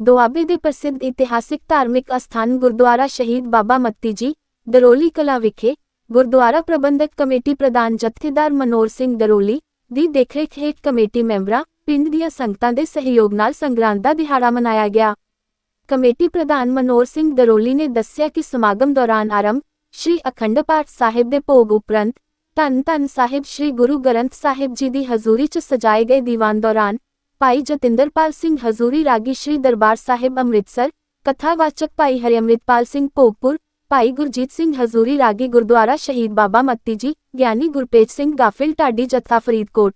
ਦੁਆਬੇ ਦੇ ਪ੍ਰਸਿੱਧ ਇਤਿਹਾਸਿਕ ਧਾਰਮਿਕ ਅਸਥਾਨ ਗੁਰਦੁਆਰਾ ਸ਼ਹੀਦ ਬਾਬਾ ਮੱਤੀ ਜੀ, ਦਰੋਲੀ ਕਲਾ ਵਿਖੇ ਗੁਰਦੁਆਰਾ ਪ੍ਰਬੰਧਕ ਕਮੇਟੀ ਪ੍ਰਧਾਨ ਜਥੇਦਾਰ ਮਨੋਰ ਸਿੰਘ ਦਰੋਲੀ ਦੀ ਦੇਖਰੇਖ ਹੇਠ ਕਮੇਟੀ ਮੈਂਬਰਾਂ ਪਿੰਡ ਦੀਆਂ ਸੰਗਤਾਂ ਦੇ ਸਹਿਯੋਗ ਨਾਲ ਸੰਗਰਾਂਦ ਦਾ ਦਿਹਾੜਾ ਮਨਾਇਆ ਗਿਆ। ਕਮੇਟੀ ਪ੍ਰਧਾਨ ਮਨੋਰ ਸਿੰਘ ਦਰੋਲੀ ਨੇ ਦੱਸਿਆ ਕਿ ਸਮਾਗਮ ਦੌਰਾਨ ਆਰੰਭ ਸ਼੍ਰੀ ਅਖੰਡ ਪਾਠ ਸਾਹਿਬ ਦੇ ਭੋਗ ਉਪਰੰਤ ਧੰਨ ਧੰਨ ਸਾਹਿਬ ਸ਼੍ਰੀ ਗੁਰੂ ਗ੍ਰੰਥ ਸਾਹਿਬ ਜੀ ਦੀ ਹਜ਼ੂਰੀ 'ਚ ਸਜਾਏ ਗਏ ਦੀਵਾਨ ਦੌਰਾਨ ਭਾਈ ਜਤਿੰਦਰਪਾਲ ਸਿੰਘ ਹਜ਼ੂਰੀ ਰਾਗੀ ਸ਼੍ਰੀ ਦਰਬਾਰ ਸਾਹਿਬ ਅੰਮ੍ਰਿਤਸਰ ਕਥਾਵਾਚਕ ਭਾਈ ਹਰਿਅਮ੍ਰਿਤਪਾਲ ਸਿੰਘ ਭੋਗਪੁਰ ਭਾਈ ਗੁਰਜੀਤ ਸਿੰਘ ਹਜ਼ੂਰੀ ਰਾਗੀ ਗੁਰਦੁਆਰਾ ਸ਼ਹੀਦ ਬਾਬਾ ਮੱਤੀ ਜੀ ਗਿਆਨੀ ਗੁਰਪੇਜ ਸਿੰਘ ਗਾਫਿਲ ਢਾਡੀ ਜਥਾ ਫਰੀਦਕੋਟ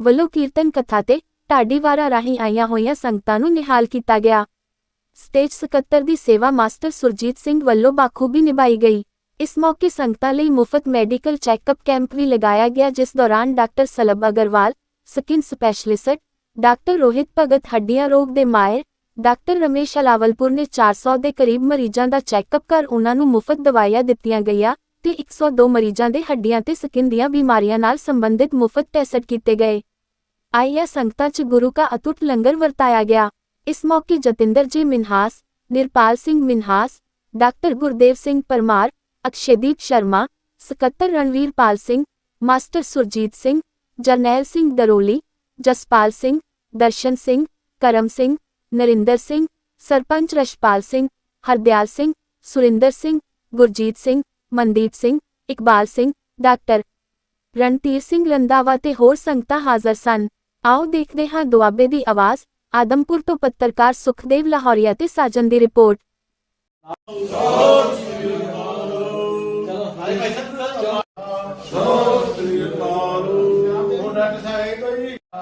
ਵੱਲੋਂ ਕੀਰਤਨ ਕਥਾ ਤੇ ਢਾਡੀ ਵਾਰਾ ਰਾਹੀਂ ਆਈਆਂ ਹੋਈਆਂ ਸੰਗਤਾਂ ਨੂੰ ਨਿਹਾਲ ਕੀਤਾ ਗਿਆ। ਸਟੇਜ ਸਕੱਤਰ ਦੀ ਸੇਵਾ ਮਾਸਟਰ ਸੁਰਜੀਤ ਸਿੰਘ ਵੱਲੋਂ ਬਾਖੂਬੀ ਨਿਭਾਈ ਗਈ। ਇਸ ਮੌਕੇ ਸੰਗਤਾਂ ਲਈ ਮੁਫਤ ਮੈਡੀਕਲ ਚੈੱਕਅਪ ਕੈਂਪ ਵੀ ਲਗਾਇਆ ਗਿਆ, ਜਿਸ ਦੌਰਾਨ doctor ਸਲਬ Agarwal, skin specialist doctor Rohit Bhagat ਹੱਡੀਆਂ ਰੋਗ ਦੇ ਮਾਹਿਰ, ਡਾਕਟਰ ਰਮੇਸ਼ ਅਲਾਵਲਪੁਰ ਨੇ 400 ਦੇ ਕਰੀਬ ਮਰੀਜ਼ਾਂ ਦਾ ਚੈੱਕਅਪ ਕਰ ਉਹਨਾਂ ਨੂੰ ਮੁਫਤ ਦਵਾਈਆਂ ਦਿੱਤੀਆਂ ਗਈਆਂ ਤੇ 102 ਮਰੀਜ਼ਾਂ ਦੇ ਹੱਡੀਆਂ ਤੇ ਸਕਿਨ ਦੀਆਂ ਬਿਮਾਰੀਆਂ ਨਾਲ ਸੰਬੰਧਿਤ ਮੁਫਤ ਟੈਸਟ ਕੀਤੇ ਗਏ। ਆਈਆ ਸੰਗਤਾਂ 'ਚ ਗੁਰੂ ਕਾ ਅਤੁੱਟ ਲੰਗਰ ਵਰਤਾਇਆ ਗਿਆ। ਇਸ ਮੌਕੇ ਜਤਿੰਦਰ ਜੀ ਮਿਨਹਾਸ, ਨਿਰਪਾਲ ਸਿੰਘ ਮਿਨਹਾਸ, ਡਾਕਟਰ ਗੁਰਦੇਵ ਸਿੰਘ ਪਰਮਾਰ, ਅਕਸ਼ੇਦੀਪ ਸ਼ਰਮਾ, ਸਕੱਤਰ ਰਣਵੀਰ ਪਾਲ ਸਿੰਘ, ਮਾਸਟਰ ਸੁਰਜੀਤ ਸਿੰਘ, ਜਰਨੈਲ ਸਿੰਘ ਦਰੋਲੀ ਜਸਪਾਲ ਸਿੰਘ, ਦਰਸ਼ਨ ਸਿੰਘ, ਕਰਮ ਸਿੰਘ, ਨਰਿੰਦਰ ਸਿੰਘ, ਸਰਪੰਚ ਰਸ਼ਪਾਲ ਸਿੰਘ, ਹਰਦਿਆਲ ਸਿੰਘ, ਸੁਰਿੰਦਰ ਸਿੰਘ, ਗੁਰਜੀਤ ਸਿੰਘ, ਮਨਦੀਪ ਸਿੰਘ, ਇਕਬਾਲ ਸਿੰਘ, ਡਾਕਟਰ ਰਣਧੀਰ ਸਿੰਘ ਰੰਦਾਵਾ ਤੇ ਹੋਰ ਸੰਗਤਾਂ ਹਾਜ਼ਰ ਸਨ। ਆਓ ਦੇਖਦੇ ਹਾਂ ਦੁਆਬੇ ਦੀ ਆਵਾਜ਼, ਆਦਮਪੁਰ ਤੋਂ ਪੱਤਰਕਾਰ ਸੁਖਦੇਵ ਲਾਹੌਰੀਆ ਤੇ ਸਾਜਨ ਦੀ ਰਿਪੋਰਟ।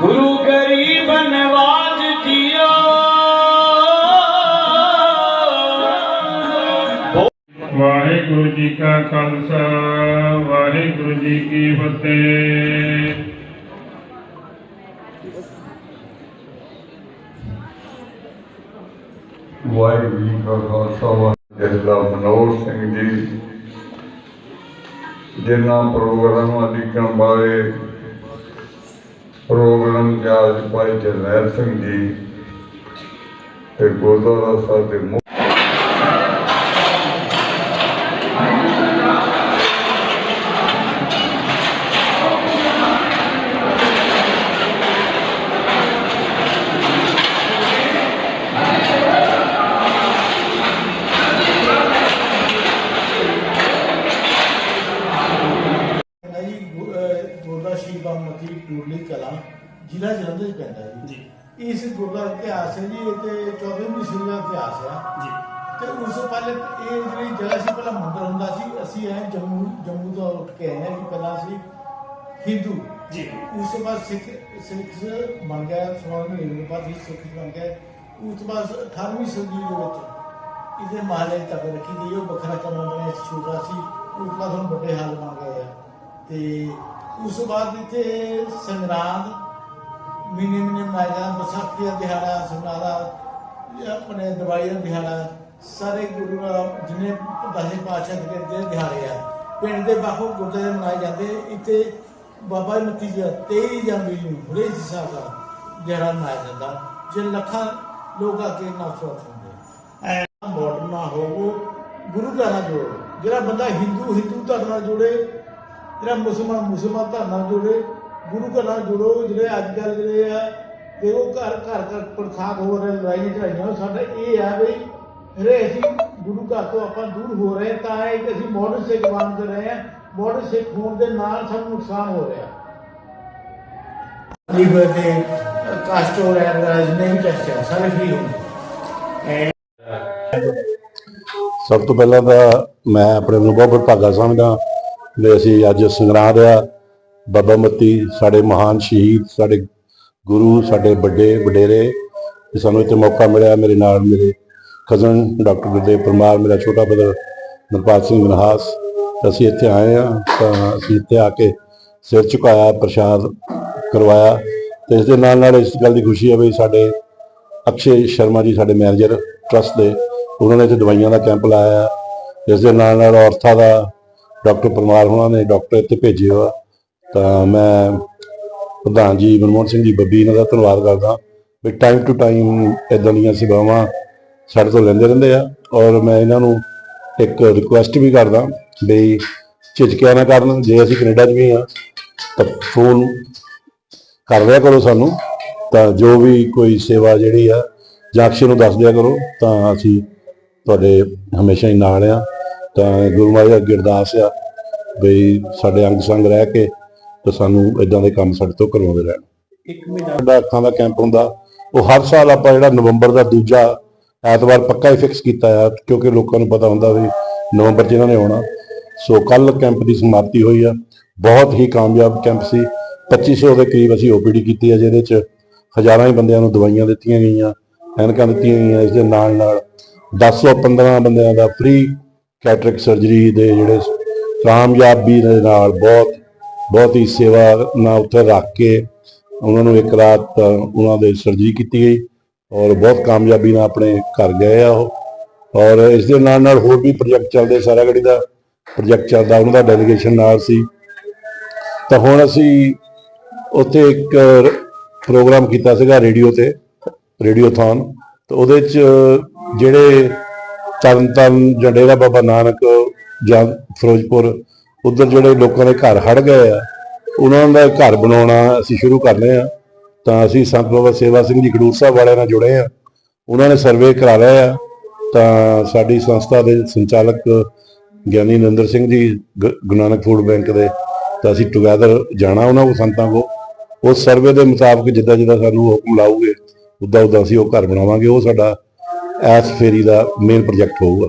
ਗੁਰੂ ਗਰੀਬ ਨਵਾਜ ਜੀਓ। ਵਾਹਿਗੁਰੂ ਜੀ ਕਾ ਖਾਲਸਾ ਵਾਹਿਗੁਰੂ ਜੀ ਕੀ ਫਤਿਹ। ਵਾਹਿਗੁਰੂ ਜੀ ਕਾ ਖਾਲਸਾ ਵਾਹਿਗੁਰੂ ਜੀ ਦਾ ਮਨੋਹਰ ਸਿੰਘ ਜੀ। ਜਿਨ੍ਹਾਂ ਪ੍ਰੋਗਰਾਮਾਂ ਦੀ ਕੰਬਾਏ ਪ੍ਰੋਗਰਾਮ ਜਾਜ ਭਾਈ ਜਰਨੈਲ ਸਿੰਘ ਜੀ ਤੇ ਗੁਰਦੁਆਰਾ ਸਾਹਿਬ ਦੇ ਟੂਰਲੀ ਕਲਾ ਜ਼ਿਲ੍ਹਾ ਜਲੰਧਰ ਪੈਂਦਾ ਹੈ ਜੀ। ਇਸ ਦਾ ਇਤਿਹਾਸ ਹੈ ਜੀ ਇਹ ਤੇ 14ਵੀਂ ਸਦੀ ਦਾ ਇਤਿਹਾਸ ਹੈ। ਜੀ। ਤੇ ਉਸ ਤੋਂ ਪਹਿਲੇ ਇਹ ਜਿਹੜੀ ਜਗ੍ਹਾ ਸੀ ਪਹਿਲਾਂ ਮੰਦਰ ਹੁੰਦਾ ਸੀ ਅਸੀਂ ਆਏ ਜੰਮੂ ਜੰਮੂ ਤੋਂ ਉੱਠ ਕੇ ਆਏ ਹਾਂ ਜੀ ਪਹਿਲਾਂ ਸੀ ਹਿੰਦੂ। ਜੀ। ਉਸ ਤੋਂ ਬਾਅਦ ਸਿੱਖ ਸਿੱਖ ਬਣ ਗਿਆ ਦੇ ਬਾਅਦ ਹੀ ਸਿੱਖ ਬਣ ਗਏ ਉਸ ਤੋਂ ਬਾਅਦ 18ਵੀਂ ਸਦੀ ਦੇ ਵਿੱਚ ਇਹਦੇ ਮਹੱਲੇ ਤੱਕ ਰੱਖੀ ਗਈ ਉਹ ਵੱਖਰਾ ਕਮਰਾ ਬਣਿਆ ਛੋਟਾ ਸੀ। ਉਸ ਤੋਂ ਬਾਅਦ ਹੁਣ ਵੱਡੇ ਹਾਲ ਬਣ ਗਏ ਆ। ਤੇ ਉਸ ਤੋਂ ਬਾਅਦ ਇੱਥੇ ਸੰਗਰਾਂਦ, ਮਹੀਨੇ ਮਹੀਨੇ ਮਨਾਇਆ ਜਾਂਦਾ ਵਿਸਾਖੀ ਦਾ ਦਿਹਾੜਾ, ਸੰਗਰਾਂਦ ਆਪਣੇ ਦਵਾਈ ਦਾ ਦਿਹਾੜਾ, ਸਾਰੇ ਗੁਰੂ ਦਾ ਜਿੰਨੇ ਦਸੇ ਪਾਤਸ਼ਾਹ ਦੇ ਦੇ ਦਿਹਾੜੇ ਆ, ਪਿੰਡ ਦੇ ਬਾਹੋਂ ਗੁਰਦੁਆਰੇ ਮਨਾਏ ਜਾਂਦੇ, ਇੱਥੇ ਬਾਬਾ ਮੱਤੀ ਜੀ ਦਾ 23 ਜਨਵਰੀ ਨੂੰ ਬੜੇ ਸਾਹਿਬ ਦਾ ਦਿਹਾੜਾ ਮਨਾਇਆ ਜਾਂਦਾ, ਜੇ ਲੱਖਾਂ ਲੋਕ ਆ ਕੇ ਨਫ਼ਰਤ ਹੁੰਦੇ ਐ ਮਾਡਰਨ ਨਾ ਹੋਵੋ ਗੁਰੂ ਘਰ ਨਾਲ ਜੋੜੋ, ਜਿਹੜਾ ਬੰਦਾ ਹਿੰਦੂ ਹਿੰਦੂ ਧਰਮ ਨਾਲ ਜੁੜੇ ਜਿਹੜਾ ਮੁਸਲਮਾਨ ਮੁਸਲਮਾਨ ਧਰਮ ਨਾਲ ਜੋੜੇ ਗੁਰੂ ਘਰ ਨਾਲ ਜੋੜੋ ਜਿਹੜੇ ਅੱਜ ਕੱਲ੍ਹ ਜਿਹੜੇ ਆ ਕਿ ਉਹ ਘਰ ਘਰ ਘਰ ਪ੍ਰਸਾਦ ਹੋ ਰਹੇ ਲੜਾਈਆਂ ਝੜਾਈਆਂ ਸਾਡਾ ਇਹ ਆ ਵੀ ਰੇ ਅਸੀਂ ਗੁਰੂ ਘਰ ਤੋਂ ਆਪਾਂ ਦੂਰ ਹੋ ਰਹੇ ਤਾਂ ਇਹ ਕਿ ਅਸੀਂ ਮਾਡਰਨ ਸਿੱਖ ਬਣ ਰਹੇ ਹਾਂ ਮਾਡਰਨ ਸਿੱਖ ਹੋਣ ਦੇ ਨਾਲ ਸਾਨੂੰ ਨੁਕਸਾਨ ਹੋ ਰਿਹਾ। ਲੀਵਰ ਦੇ ਕਾਸਟੋਰ ਐਂਡ ਜਿੰਨੇ ਵੀ ਟੈਸਟ ਹੈ ਸਾਰੇ ਫ੍ਰੀ ਹੋਣਗੇ ਸਭ ਤੋਂ ਪਹਿਲਾਂ ਤਾਂ ਮੈਂ ਆਪਣੇ ਨੂੰ ਬਹੁਤ ਬਹੁਤ ਭਾਗਾ ਸਮਝਦਾ ਵੀ ਅਸੀਂ ਅੱਜ ਸੰਗਰਾਂਦ ਆ। ਬਾਬਾ ਮਤੀ ਸਾਡੇ ਮਹਾਨ ਸ਼ਹੀਦ, ਸਾਡੇ ਗੁਰੂ, ਸਾਡੇ ਵੱਡੇ ਵਡੇਰੇ, ਤੇ ਸਾਨੂੰ ਇੱਥੇ ਮੌਕਾ ਮਿਲਿਆ ਮੇਰੇ ਨਾਲ ਮੇਰੇ ਕਜ਼ਨ ਡਾਕਟਰ ਗੁਰਦੇਵ ਪਰਮਾਰ, ਮੇਰਾ ਛੋਟਾ ਬ੍ਰਦਰ ਨਰਪਾਲ ਸਿੰਘ ਮਨਹਾਸ। ਅਸੀਂ ਇੱਥੇ ਆਏ ਆ ਤਾਂ ਅਸੀਂ ਇੱਥੇ ਆ ਕੇ ਸਿਰ ਝੁਕਾਇਆ, ਪ੍ਰਸ਼ਾਦ ਕਰਵਾਇਆ ਤੇ ਇਸ ਦੇ ਨਾਲ ਨਾਲ ਇਸ ਗੱਲ ਦੀ ਖੁਸ਼ੀ ਹੈ ਵੀ ਸਾਡੇ ਅਕਸ਼ੇ ਸ਼ਰਮਾ ਜੀ, ਸਾਡੇ ਮੈਨੇਜਰ ਟਰਸਟ ਦੇ, ਉਹਨਾਂ ਨੇ ਇੱਥੇ ਦਵਾਈਆਂ ਦਾ ਕੈਂਪ ਲਾਇਆ। ਇਸ ਦੇ ਨਾਲ ਨਾਲ ਔਰਥਾ ਦਾ ਡਾਕਟਰ ਪਰਮਾਰ ਹੋਣਾ ਨੇ ਡਾਕਟਰ ਇੱਥੇ ਭੇਜੇ ਹੋਆ। ਤਾਂ ਮੈਂ ਪ੍ਰਧਾਨ ਜੀ ਮਨਮੋਹਨ ਸਿੰਘ ਜੀ ਬੱਬੀ ਇਹਨਾਂ ਦਾ ਧੰਨਵਾਦ ਕਰਦਾ। ਵੀ ਟਾਈਮ ਟੂ ਟਾਈਮ ਇਦਾਂ ਦੀਆਂ ਸੇਵਾਵਾਂ ਸਾਡੇ ਤੋਂ ਲੈਂਦੇ ਰਹਿੰਦੇ ਆ। ਔਰ ਮੈਂ ਇਹਨਾਂ ਨੂੰ ਇੱਕ ਰਿਕੁਐਸਟ ਵੀ ਕਰਦਾ ਵੀ ਝਿਜਕਿਆ ਨਾ ਕਰਨ, ਜੇ ਅਸੀਂ ਕੈਨੇਡਾ 'ਚ ਵੀ ਆ, ਤਾਂ ਫੋਨ ਕਰ ਲਿਆ ਕਰੋ ਸਾਨੂੰ। ਤਾਂ ਜੋ ਵੀ ਕੋਈ ਸੇਵਾ ਜਿਹੜੀ ਆ, ਜਾਂ ਅਕਸ਼ੇ ਨੂੰ ਦੱਸ ਦਿਆ ਕਰੋ, ਤਾਂ ਅਸੀਂ ਤੁਹਾਡੇ ਹਮੇਸ਼ਾ ਹੀ ਨਾਲ ਆ। ਤਾਂ ਗੁਰੂ ਮਹਾਰਾਜ ਅੱਗੇ ਅਰਦਾਸ ਆ ਵੀ ਸਾਡੇ ਅੰਗ ਸੰਗ ਰਹਿ ਕੇ ਤੇ ਸਾਨੂੰ ਇਦਾਂ ਦੇ ਕੰਮ ਸਾਡੇ ਤੋਂ ਕਰਵਾਉਂਦੇ ਰਹਿਣ। ਇੱਕ ਮਹੀਨਾ। ਦਾ ਅੱਖਾਂ ਦਾ ਕੈਂਪ ਹੁੰਦਾ ਉਹ ਹਰ ਸਾਲ ਆਪਾਂ ਜਿਹੜਾ ਨਵੰਬਰ ਦਾ ਦੂਜਾ ਐਤਵਾਰ ਪੱਕਾ ਹੀ ਫਿਕਸ ਕੀਤਾ ਆ ਕਿਉਂਕਿ ਲੋਕਾਂ ਨੂੰ ਪਤਾ ਹੁੰਦਾ ਵੀ ਨਵੰਬਰ 'ਚ ਇਹਨਾਂ ਨੇ ਆਉਣਾ। ਸੋ ਕੱਲ ਕੈਂਪ ਦੀ ਸਮਾਪਤੀ ਹੋਈ ਆ ਬਹੁਤ ਹੀ ਕਾਮਯਾਬ ਕੈਂਪ ਸੀ। 2500 ਦੇ ਕਰੀਬ ਅਸੀਂ ਓਪੀਡੀ ਕੀਤੀ ਆ ਜਿਹਦੇ 'ਚ ਹਜ਼ਾਰਾਂ ਹੀ ਬੰਦਿਆਂ ਨੂੰ ਦਵਾਈਆਂ ਦਿੱਤੀਆਂ ਗਈਆਂ ਐਨਕਾਂ ਦਿੱਤੀਆਂ ਗਈਆਂ ਇਸ ਦੇ ਨਾਲ ਨਾਲ 1015 ਬੰਦਿਆਂ ਦਾ ਫ੍ਰੀ ਕੈਟਰਿਕ ਸਰਜਰੀ ਦੇ ਜਿਹੜੇ ਕਾਮਯਾਬੀ ਦੇ ਨਾਲ ਬਹੁਤ ਬਹੁਤ ਹੀ ਸੇਵਾ ਨਾਲ ਉੱਥੇ ਰੱਖ ਕੇ ਉਹਨਾਂ ਨੂੰ ਇੱਕ ਰਾਤ, ਉਹਨਾਂ ਦੇ ਸਰਜਰੀ ਕੀਤੀ ਗਈ ਔਰ ਬਹੁਤ ਕਾਮਯਾਬੀ ਨਾਲ ਆਪਣੇ ਘਰ ਗਏ ਆ ਉਹ ਔਰ ਇਸ ਦੇ ਨਾਲ ਨਾਲ ਹੋਰ ਵੀ ਪ੍ਰੋਜੈਕਟ ਚੱਲਦੇ ਸਾਰਾਗੜੀ ਦਾ ਪ੍ਰੋਜੈਕਟ ਚੱਲਦਾ, ਉਹਨਾਂ ਦਾ ਡੈਲੀਗੇਸ਼ਨ ਨਾਲ ਸੀ। ਤਾਂ ਹੁਣ ਅਸੀਂ ਉੱਥੇ ਇੱਕ ਪ੍ਰੋਗਰਾਮ ਕੀਤਾ ਸੀਗਾ ਰੇਡੀਓ ਤੇ ਰੇਡੀਓਥੌਨ ਤਾਂ ਉਹਦੇ ਚ ਜਿਹੜੇ ਤਰਨਤਾਰਨ ਜਾਂ ਡੇਰਾ ਬਾਬਾ ਨਾਨਕ ਜਾਂ ਫਿਰੋਜ਼ਪੁਰ, ਉਧਰ ਜਿਹੜੇ ਲੋਕਾਂ ਦੇ ਘਰ ਹੜ ਗਏ ਆ, ਉਹਨਾਂ ਦਾ ਘਰ ਬਣਾਉਣਾ ਅਸੀਂ ਸ਼ੁਰੂ ਕਰਨੇ ਆ। ਤਾਂ ਅਸੀਂ ਸੰਤ ਬਾਬਾ ਸੇਵਾ ਸਿੰਘ ਜੀ ਖਡੂਰ ਸਾਹਿਬ ਵਾਲਿਆਂ ਨਾਲ ਜੁੜੇ ਆ। ਉਹਨਾਂ ਨੇ ਸਰਵੇ ਕਰਾ ਰਹੇ ਆ। ਤਾਂ ਸਾਡੀ ਸੰਸਥਾ ਦੇ ਸੰਚਾਲਕ ਗਿਆਨੀ ਨਰਿੰਦਰ ਸਿੰਘ ਜੀ ਗ- ਗੁਰੂ ਨਾਨਕ ਫੂਡ ਬੈਂਕ ਦੇ, ਤਾਂ ਅਸੀਂ ਟੁਗੇਦਰ ਜਾਣਾ ਉਹਨਾਂ ਕੋ ਸੰਤਾਂ ਕੋ ਉਸ ਸਰਵੇ ਦੇ ਮੁਤਾਬਕ ਜਿੱਦਾਂ ਜਿੱਦਾਂ ਸਾਨੂੰ ਹੁਕਮ ਲਾਉਗੇ ਉਦਾਂ ਉਦਾਂ ਅਸੀਂ ਉਹ ਘਰ ਬਣਾਵਾਂਗੇ। ਉਹ ਸਾਡਾ ਐਸ ਫੇਰੀ ਦਾ ਮੇਨ ਪ੍ਰੋਜੈਕਟ ਹੋਊਗਾ।